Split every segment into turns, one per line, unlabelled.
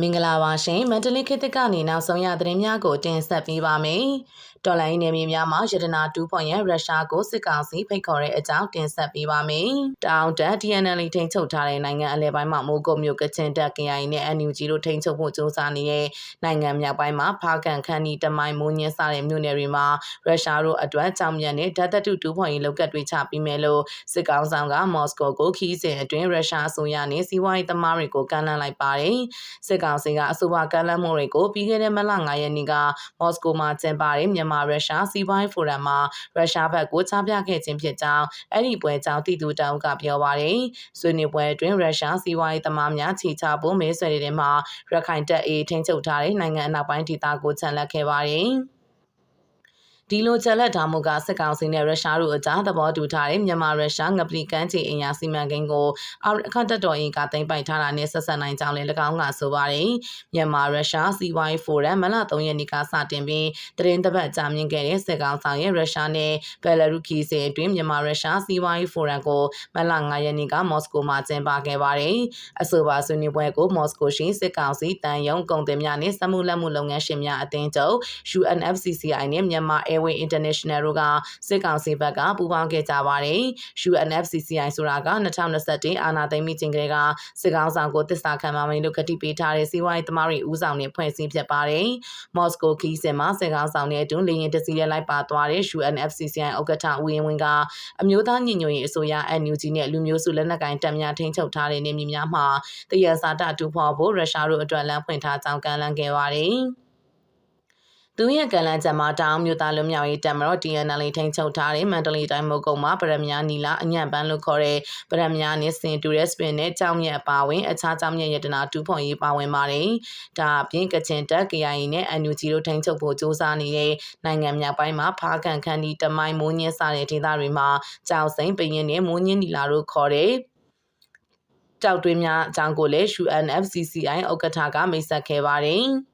မင်္ဂလာပါရှင်မန္တလေးခေတ်သစ်ကနေနောက်ဆုံးရသတင်းများကိုတင်ဆက်ပေးပါမယ်။ တော်လိုင်းနယ်မြေများမှာရတနာ 2point ရရုရှားကိုစစ်ကောင်စီဖိတ်ခေါ်တဲ့အကြောင်းတင်ဆက်ပေးပါမယ်။တောင်တက် TNL ထိန်းချုပ်ထားတဲ့နိုင်ငံအလဲပိုင်းမှာမိုးကုတ်မြို့ကချင်တပ် KIA နဲ့ NUG တို့ထိန်းချုပ်ဖို့စ조사နေတဲ့နိုင်ငံမြောက်ပိုင်းမှာဖားကန်ခန်းဒီတမိုင်မိုးညင်းစတဲ့မြို့နယ်တွေမှာရုရှားတို့အတွက်ကြောင်မြတ်နဲ့ဓာတ်တု2 point လောက်ကတ်တွေချပြီးမယ်လို့စစ်ကောင်ဆောင်ကမော်စကိုကိုခီးစဉ်အတွင်းရုရှားအစိုးရနဲ့စီးပွားရေးသမားတွေကိုကမ်းလှမ်းလိုက်ပါတယ်။စစ်ကောင်စီကအဆိုပါကမ်းလှမ်းမှုတွေကိုပြီးခဲ့တဲ့မလ9ရက်နေ့ကမော်စကိုမှာကျင်းပတဲ့မြန်မာရုရှားစီးပွားရေးဖိုရမ်မှာရုရှားဘက်ကိုချပြခဲ့ခြင်းဖြစ်ကြောင်းအဲ့ဒီပွဲကြောင့်တည်သူတောင်ကပြောပါတယ်။ဆွေးနွေးပွဲအတွင်းရုရှားစီးပွားရေးသမားများခြေချဖို့မဲဆွယ်တဲ့မှာရခိုင်တပ်အေးထိန်းချုပ်ထားတဲ့နိုင်ငံအနောက်ပိုင်းဒေသကိုချန်လက်ခဲ့ပါတယ်။ ဒီလိုချက်လက်ထားမှုကစစ်ကောင်စီနဲ့ရုရှားတို့အကြားသဘောတူထားတဲ့မြန်မာရုရှားငပလီကမ်းခြေအင်အားစီမံကိန်းကိုအခန့်တက်တော်အင်ကသိမ်းပိုက်ထားတာနဲ့ဆက်ဆက်နိုင်ကြောင်းလည်း၎င်းကဆိုပါတယ်။မြန်မာရုရှားစီးပွားရေးဖိုရမ်မလ3ရက်နေ့ကစတင်ပြီးတရင်တစ်ပတ်ကြာမြင့်ခဲ့တဲ့စစ်ကောင်ဆောင်ရဲ့ရုရှားနဲ့ဘယ်လာရုခီစီအတွင်းမြန်မာရုရှားစီးပွားရေးဖိုရမ်ကိုမလ9ရက်နေ့ကမော်စကိုမှာကျင်းပခဲ့ပါတယ်။အဆိုပါဆွေးနွေးပွဲကိုမော်စကိုရှိစစ်ကောင်စီတန်ယုံကုန်တင်များနဲ့စမှုလက်မှုလုပ်ငန်းရှင်များအသင်းချုပ် UNFCCI နဲ့မြန်မာ Airway International တို့ကစစ်ကောင်စီဘက်ကပူးပေါင်းခဲ့ကြပါတယ်။ UNFCCI ဆိုတာက2021အာဏာသိမ်းပြီးချိန်ကလေးကစစ်ကောင်ဆောင်ကိုတစ္ဆာခံပါမယ်လို့ကတိပေးထားတဲ့စီးပွားရေးသမားတွေဦးဆောင်တဲ့ဖွဲ့စည်းဖြစ်ပါတယ်။မော်စကိုခီးစင်မှာစစ်ကောင်ဆောင်တဲ့အတွင်းလေရင်တစီရဲလိုက်ပါသွားတဲ့ UNFCCI ဥက္ကဋ္ဌဦးရင်ဝင်းကအမျိုးသားညီညွတ်ရေးအစိုးရ NUG နဲ့လူမျိုးစုလက်နက်ကိုင်တပ်များထိန်းချုပ်ထားတဲ့နေမြေများမှာတရစာတတူဖော်ဖို့ရုရှားတို့အတွက်လမ်းဖွင့်ထားကြောင်းကမ်းလှမ်းခဲ့ပါတယ်။ သူရဲ့ကလန်ချက်မှာတောင်မြို့သားလူမျိုးရေးတက်မတော် TNL ထိန်းချုပ်ထားတဲ့မန္တလေးတိုင်းမုတ်ကုံမှာပရမညာနီလာအညံပန်းလို့ခေါ်တဲ့ပရမညာနဲ့စင်တူရက်စပင်နဲ့ကြောင်မြတ်အပါဝင်အခြားကြောင်မြတ်ရတနာတူဖွန်ရေးပါဝင်ပါတယ်။ဒါအပြင်ကချင်တက် KIA နဲ့ NUG တို့ထိန်းချုပ်ဖို့စ조사နေတဲ့နိုင်ငံမြောက်ပိုင်းမှာဖားကန်ခန်းဒီတမိုင်းမိုးညင်းစတဲ့ဒေသတွေမှာကြောင်စိမ့်ပရင်နဲ့မိုးညင်းနီလာတို့ခေါ်တဲ့ကြောက်တွင်းများအကြောင်းကိုလည်း UNFCCI ဥက္ကဋ္ဌကမိတ်ဆက်ခဲ့ပါတယ်။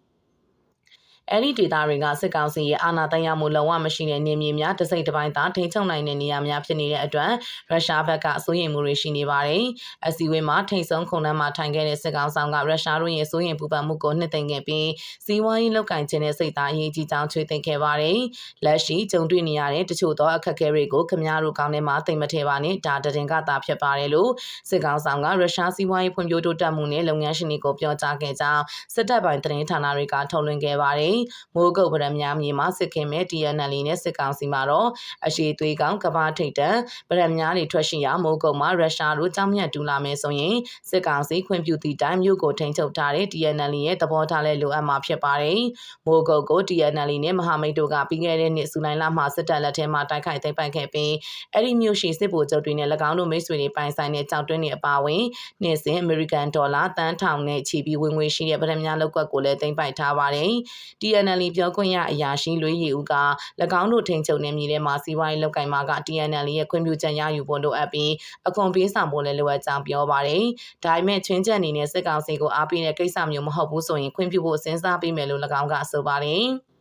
အဲ့ဒီဒေသတွေကစစ်ကောင်စီရဲ့အာဏာသိမ်းရမှုလုံးဝမရှိတဲ့နေမြေများတစိမ့်တစ်ပိုင်းသာထိန်းချုပ်နိုင်တဲ့နေရာများဖြစ်နေတဲ့အတွက်ရုရှားဘက်ကအစိုးရိမ်မှုတွေရှိနေပါတယ်။အစည်းအဝေးမှာထိန်ဆုံးခုံနှမ်းမှာထိုင်ခဲ့တဲ့စစ်ကောင်ဆောင်ကရုရှားတို့ရဲ့စိုးရိမ်ပူပန်မှုကိုနှစ်သိမ့်ခဲ့ပြီးစီးပွားရေးလောက်ကင်ခြင်းနဲ့စိတ်သားအရေးကြီးကြောင်းချွေးသိမ့်ခဲ့ပါတယ်။လက်ရှိကြုံတွေ့နေရတဲ့တချို့သောအခက်အခဲတွေကိုခမားတို့ကောင်းထဲမှာသိမ့်မထဲပါနဲ့ဒါတရင်ကသာဖြစ်ပါတယ်လို့စစ်ကောင်ဆောင်ကရုရှားစီးပွားရေးဖွံ့ဖြိုးတိုးတက်မှုနဲ့လုပ်ငန်းရှင်တွေကိုပြောကြားခဲ့ကြောင်းစစ်တပ်ပိုင်းသတင်းဌာနတွေကထုတ်လွှင့်ခဲ့ပါတယ်။မိုးကုတ်ဗရမများမြေမှာစစ်ခင်မဲ့ TNL နဲ့စစ်ကောင်စီမှာတော့အရှိသွေးကောင်ကဘာထိတ်တန်ဗရမများတွေထွက်ရှိရာမိုးကုတ်မှာရုရှားတို့ကြောင်းမြတ်တူလာမယ်ဆိုရင်စစ်ကောင်စီခွင့်ပြုသည့်တိုင်းမြို့ကိုထိန်းချုပ်ထားတဲ့ TNL ရဲ့သဘောထားလဲလိုအပ်မှာဖြစ်ပါတယ်။မိုးကုတ်ကို TNL နဲ့မဟာမိတ်တို့ကပြီးခဲ့တဲ့နှစ်ဇူလိုင်လမှာစစ်တပ်လက်ထဲမှာတိုက်ခိုက်သိမ်းပိုက်ခဲ့ပြီးအဲ့ဒီမြို့ရှိစစ်ဗိုလ်ချုပ်တွေနဲ့၎င်းတို့မိတ်ဆွေတွေပိုင်ဆိုင်တဲ့ကြောက်တွင်းတွေအပါအဝင်နှစ်စဉ်အမေရိကန်ဒေါ်လာတန်းထောင်နဲ့ချီပြီးဝင်ငွေရှိတဲ့ဗရမများလောက်ကွက်ကိုလည်းသိမ်းပိုက်ထားပါတယ်။ TNL ပြောခွင့်ရအရာရှိလွေးရီဦးက၎င်းတို့ထိန်ချုပ်နေမြေထဲမှာစီးပွားရေးလုပ်ကိုင်မှာက TNL ရဲ့ခွင့်ပြုချက်ရယူဖို့လိုအပ်ပြီးအခွန်ပေးဆောင်ဖို့လည်းလိုအပ်ကြောင်းပြောပါတယ်။ဒါပေမဲ့ချင်းချက်အနေနဲ့စစ်ကောင်စီကိုအားပေးတဲ့ကိစ္စမျိုးမဟုတ်ဘူးဆိုရင်ခွင့်ပြုဖို့စဉ်းစားပေးမယ်လို့၎င်းကဆိုပါတယ်။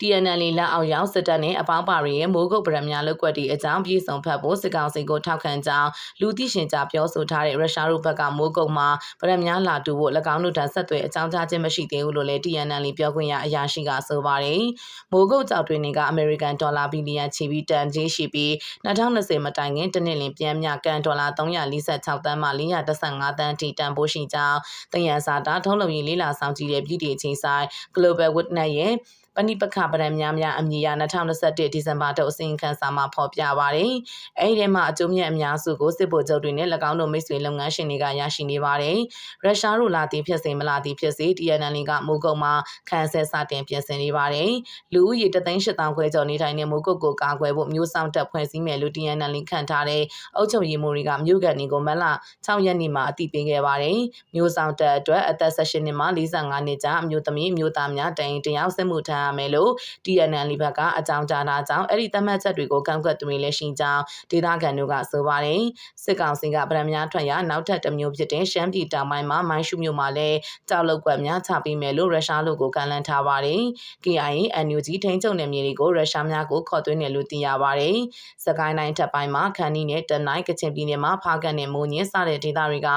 TNL လက်အောက်ရောက်စစ်တပ်နဲ့အပေါင်းပါတွေရဲ့မိုးကုတ်ဗရမများလောက်ွက်တီအကြောင်းပြေဆုံးဖတ်ဖို့စစ်ကောင်စီကိုထောက်ခံကြောင်းလူသိရှင်ကြားပြောဆိုထားတဲ့ရုရှားတို့ဘက်ကမိုးကုတ်မှာဗရမများလာတူဖို့၎င်းတို့တန်းဆက်သွဲအကြောင်းကြားခြင်းမရှိသေးဘူးလို့လည်း TNL ပြောခွင့်ရအရာရှိကဆိုပါတယ်။မိုးကုတ်ကြောက်တွင်တွေကအမေရိကန်ဒေါ်လာဘီလီယံချီပြီးတန်ကြီးရှိပြီး2020မတိုင်ခင်တနစ်လင်ပြန်မြကန်ဒေါ်လာ346တန်းမှ415တန်းထိတန်ဖိုးရှိကြောင်းတယံစာတာထုံးလုံရေးလေးလာဆောင်ကြည့်တဲ့ပြည်တီချင်းဆိုင် Global Witness ရဲ့ ပဏိပခဗရံများများအမည်အရ2021ဒီဇင်ဘာတုပ်အစီရင်ခံစာမှာဖော်ပြပါတယ်။အဲဒီထဲမှာအကျိုးမြတ်အများစုကိုစစ်ဗိုလ်ချုပ်တွေနဲ့၎င်းတို့မိတ်ဆွေလုပ်ငန်းရှင်တွေကရရှိနေပါတယ်။ရုရှားတို့လာသည်ဖြစ်စေမလာသည်ဖြစ်စေ TNL ကမိုးကုတ်မှာခန်းဆဲစတင်ပြင်ဆင်နေပါတယ်။လူဦးရေ3,800ခွဲကျော်နေထိုင်တဲ့မိုးကုတ်ကိုကာကွယ်ဖို့မျိုးဆောင်တပ်ဖွဲ့စည်းမယ်လို့ TNL ခန့်ထားတဲ့အုပ်ချုပ်ရေးမှူးတွေကမြို့ကန်တွေကိုမလ6ရက်နေ့မှာအသိပေးခဲ့ပါတယ်။မျိုးဆောင်တပ်အတွက်အသက်18နှစ်မှ45နှစ်ကြားအမျိုးသမီးမျိုးသားများတိုင်တယောက်စစ်မှုထမ်းရမယ်လို့ TNL ဘက်ကအကြောင်းကြားတာကြောင့်အဲ့ဒီသတ်မှတ်ချက်တွေကိုကန့်ကွက်သူတွေလည်းရှိကြောင်းဒေသခံတို့ကဆိုပါတယ်စစ်ကောင်စီကဗရမများထွက်ရနောက်ထပ်တစ်မျိုးဖြစ်တဲ့ရှမ်းပြည်တောင်ပိုင်းမှာမိုင်းရှုမြို့မှာလည်းကြောက်လောက်ကွက်များချပေးမယ်လို့ရုရှားလူကိုကန့်လန့်ထားပါတယ် KIA NUG ထိန်းချုပ်နယ်မြေတွေကိုရုရှားများကိုခေါ်သွင်းတယ်လို့သိရပါတယ်စကိုင်းတိုင်းထပ်ပိုင်းမှာခန်းနီနဲ့တနိုင်းကချင်ပြည်နယ်မှာဖားကန်နဲ့မိုးညင်းစတဲ့ဒေသတွေက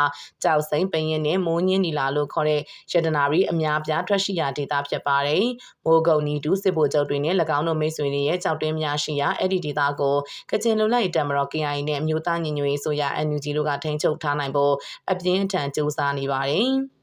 ကြောက်စိမ့်ပင်ရင်နဲ့မိုးညင်းနီလာလို့ခေါ်တဲ့ရတနာရီအများပြားထွက်ရှိရာဒေသဖြစ်ပါတယ်မိုးကုံနီတူစစ်ဗိုလ်ချုပ်တွေနဲ့၎င်းတို့မိတ်ဆွေတွေရဲ့ကြောက်တွင်းများရှိရာအဲ့ဒီဒေသကိုကချင်လူလိုက်တမတော် KIA နဲ့အမျိုးသားညီညွတ်ရေးဆိုရာ NUG တို့ကထိန်းချုပ်ထားနိုင်ဖို့အပြင်းထန်ကြိုးစားနေပါတယ်။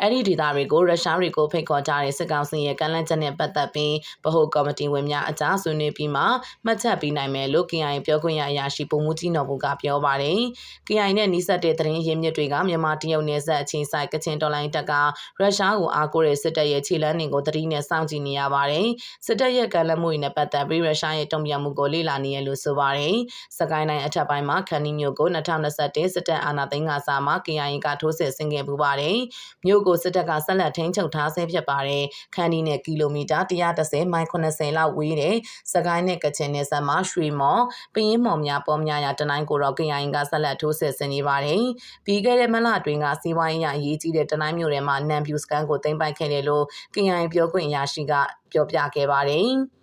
အဲ့ဒီဒေသတွေကိုရုရှားတွေကိုဖိတ်ခေါ်ကြတဲ့စစ်ကောင်စီရဲ့ကန့်လန့်ချက်နဲ့ပတ်သက်ပြီးဗဟိုကော်မတီဝင်များအကြားဆွေးနွေးပြီးမှမှတ်ချက်ပေးနိုင်မယ်လို့ KIA ပြောခွင့်ရအရာရှိပုံမှုကြီးနော်ဘူကပြောပါတယ်။ KIA နဲ့နှိစက်တဲ့သတင်းရင်းမြစ်တွေကမြန်မာတရုတ်နယ်စပ်အခြေစိုက်ကချင်တော်လိုင်းတပ်ကရုရှားကိုအားကိုးတဲ့စစ်တပ်ရဲ့ခြေလှမ်းတွေကိုတတိနဲ့စောင့်ကြည့်နေရပါတယ်။စစ်တပ်ရဲ့ကန့်လန့်မှုတွေနဲ့ပတ်သက်ပြီးရုရှားရဲ့တုံ့ပြန်မှုကိုလေ့လာနေရလို့ဆိုပါတယ်။စကိုင်းတိုင်းအထက်ပိုင်းမှာခန္နီမျိုးကို2021စစ်တပ်အာဏာသိမ်းကစားမှာ KIA ကထိုးစစ်ဆင်ခဲ့ပူပါတယ်။မြို့ကိုစစ်တပ်ကဆက်လက်ထိန်းချုပ်ထားဆဲဖြစ်ပါတယ်။ခန်းဒီနဲ့ကီလိုမီတာ130မိုင်80လောက်ဝေးတဲ့စကိုင်းနဲ့ကချင်နယ်စပ်မှာရွှေမော်ပင်းမော်များပေါ်များရာတနိုင်းကိုတော့ KIA ကဆက်လက်ထိုးစစ်ဆင်နေပါတယ်။ပြီးခဲ့တဲ့မလတွင်ကစီးပွားရေးအရေးကြီးတဲ့တနိုင်းမြို့ထဲမှာနန်ဖြူစကန်ကိုသိမ်းပိုက်ခဲ့တယ်လို့ KIA ပြောခွင့်ရရှိကပြောပြခဲ့ပါတယ်။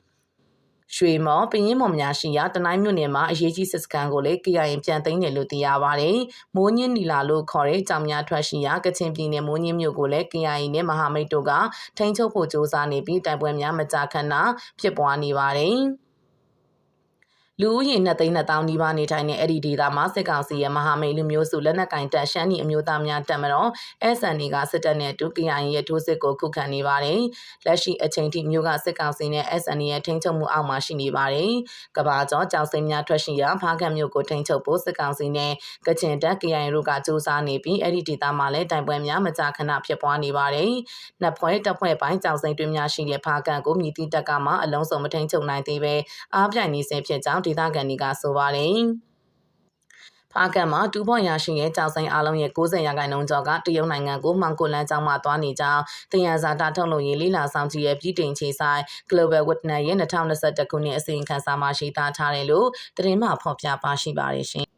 ရွှေမော်ပရင်မော်များရှိရာတနိုင်းမြို့နယ်မှာအရေးကြီးစစ်စခန်းကိုလည်း KIA ပြန်သိမ်းတယ်လို့သိရပါတယ်။မိုးညင်းနီလာလို့ခေါ်တဲ့ကြောင်များထွက်ရှိရာကချင်ပြည်နယ်မိုးညင်းမြို့ကိုလည်း KIA နဲ့မဟာမိတ်တို့ကထိန်းချုပ်ဖို့ကြိုးစားနေပြီးတိုက်ပွဲများမကြာခဏဖြစ်ပွားနေပါတယ်။ လူဦးရေ2သိန်း2000နီးပါးနေထိုင်တဲ့အဲ့ဒီဒေသမှာစစ်ကောင်စီရဲ့မဟာမိတ်လူမျိုးစုလက်နက်ကင်တပ်ရှမ်းနီအမျိုးသားများတပ်မတော် SND ကစစ်တပ်နဲ့တူ KIA ရဲ့ထိုးစစ်ကိုခုခံနေပါတယ်။လက်ရှိအချိန်ထိမျိုးကစစ်ကောင်စီနဲ့ SND ရဲ့ထိန်းချုပ်မှုအောက်မှာရှိနေပါတယ်။ကဘာကျော်ကြောက်စိမ်းများထွက်ရှိရာဖားကတ်မြို့ကိုထိန်းချုပ်ဖို့စစ်ကောင်စီနဲ့ကချင်တပ် KIA တို့ကစူးစမ်းနေပြီးအဲ့ဒီဒေသမှာလည်းတိုင်ပွဲများမကြာခဏဖြစ်ပွားနေပါတယ်။နှစ်ဖွဲ့တပ်ဖွဲ့ပိုင်းကြောက်စိမ်းတွင်းများရှိတဲ့ဖားကတ်ကိုမြည်တိတပ်ကမှအလုံးစုံမထိန်းချုပ်နိုင်သေးပဲအားပြိုင်နေဆဲဖြစ်ကြောင်းဒေသခံတွေကဆိုပါတယ်။ဖားကန်မှာတူဖို့ရရှိရဲ့ကြောက်ဆိုင်အလုံးရဲ့90ရာခိုင်နှုန်းကျော်ကတရုတ်နိုင်ငံကိုမှောင်ကိုလန်းကြောင်းမှသွားနေကြောင်းတင်ရဇာတာထုတ်လုပ်ရေးလေးလာဆောင်ကြည့်ရဲ့ပြည်တင်ချေဆိုင် Global Witness ရဲ့2021ခုနှစ်အစီရင်ခံစာမှာရှိသားထားတယ်လို့သတင်းမှဖော်ပြပါရှိပါတယ်ရှင်